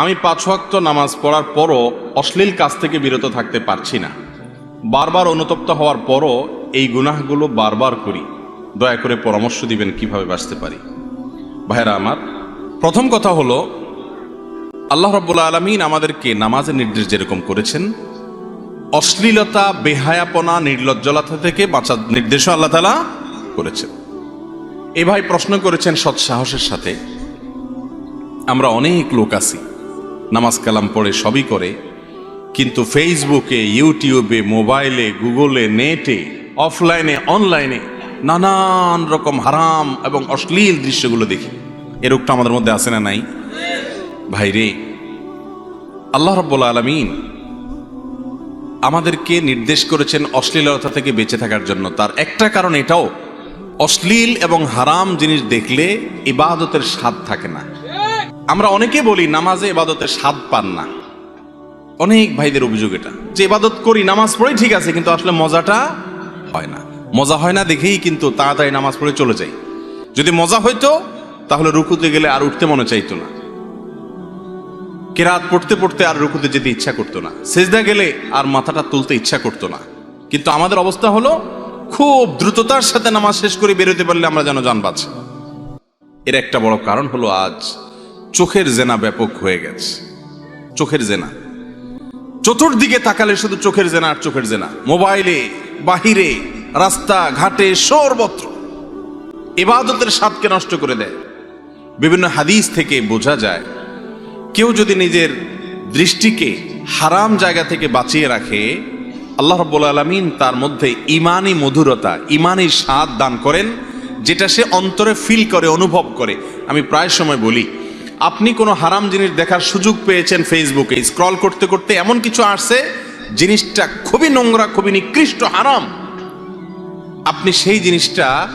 আমি পাঁচ ওয়াক্ত নামাজ পড়ার পরও অশ্লীল কাজ থেকে বিরত থাকতে পারছি না। বারবার অনুতপ্ত হওয়ার পরও এই গুনাহগুলো বারবার করি। দয়া করে পরামর্শ দিবেন কীভাবে বাঁচতে পারি। ভাইরা আমার, প্রথম কথা হলো, আল্লাহ রব্বুল্লা আলমিন আমাদেরকে নামাজের নির্দেশ যেরকম করেছেন, অশ্লীলতা, বেহায়াপনা, নির্লজ্জলতা থেকে বাঁচার নির্দেশও আল্লাহ তালা করেছেন। এ ভাই প্রশ্ন করেছেন সৎসাহসের সাথে, আমরা অনেক লোক আছি নামাজ কালাম পড়ে সবই করে, কিন্তু ফেসবুকে, ইউটিউবে, মোবাইলে, গুগলে, নেটে, অফলাইনে, অনলাইনে নানান রকম হারাম এবং অশ্লীল দৃশ্যগুলো দেখি। এ রোগটা আমাদের মধ্যে আছে না নাই? ভাই রে, আল্লাহ রব্বুল আলমিন আমাদেরকে নির্দেশ করেছেন অশ্লীলতা থেকে বেঁচে থাকার জন্য। তার একটা কারণ এটাও, অশ্লীল এবং হারাম জিনিস দেখলে ইবাদতের স্বাদ থাকে না। আমরা অনেকে বলি, নামাজে ইবাদতের স্বাদ পান না। অনেক ভাইদের অভিযোগ এটা। যে ইবাদত করি, নামাজ পড়েই ঠিক আছে, কিন্তু আসলে মজাটা হয় না। মজা হয় না দেখেই কিন্তু তাড়াতাড়ি নামাজ পড়ে চলে যাই। যদি মজা হইতো, তাহলে রুকুতে গেলে আর উঠতে মনে চাইতো না। কেরাত পড়তে পড়তে আর রুকুতে যেতে ইচ্ছা করতো না। সেজদা গেলে আর মাথাটা তুলতে ইচ্ছা করতো না। কিন্তু আমাদের অবস্থা হলো, খুব দ্রুততার সাথে নামাজ শেষ করে বেরোতে পারলে আমরা যেন বাঁচি এর একটা বড় কারণ হলো আজ চোখের জেনা ব্যাপক হয়ে গেছে। চোখের জেনা। চতুর্দিকে তাকালে শুধু চোখের জেনা আর চোখের জেনা। মোবাইলে, বাহিরে, রাস্তা, ঘাটে, সর্বত্র। ইবাদতের স্বাদকে নষ্ট করে দেয়। বিভিন্ন হাদিস থেকে বোঝা যায়, কেউ যদি নিজের দৃষ্টিকে হারাম জায়গা থেকে বাঁচিয়ে রাখে, আল্লাহ রব্বুল আলমিন তার মধ্যে ইমানই মধুরতা, ইমানই স্বাদ দান করেন, যেটা সে অন্তরে ফিল করে, অনুভব করে। আমি প্রায় সময় বলি আপনি কোনো হারাম জিনিস দেখার সুযোগ পেয়েছেন ফেসবুকে স্ক্রল করতে করতে এমন কিছু আসছে, জিনিসটা খুবই নোংরা, খুবই নিকৃষ্ট, হারাম। আপনি সেই জিনিসটা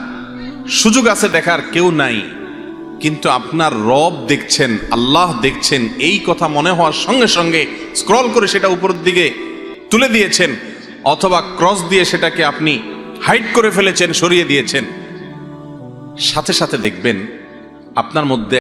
সুযোগ আছে দেখার কেউ নাই। কিন্তু আপনার রব দেখছেন, আল্লাহ দেখছেন, এই কথা মনে হওয়ার সঙ্গে সঙ্গে স্ক্রল করে সেটা উপরের দিকে তুলে দিয়েছেন, অথবা ক্রস দিয়ে সেটাকে আপনি হাইট করে ফেলেছেন, সরিয়ে দিয়েছেন। সাথে সাথে দেখবেন, আপনার মধ্যে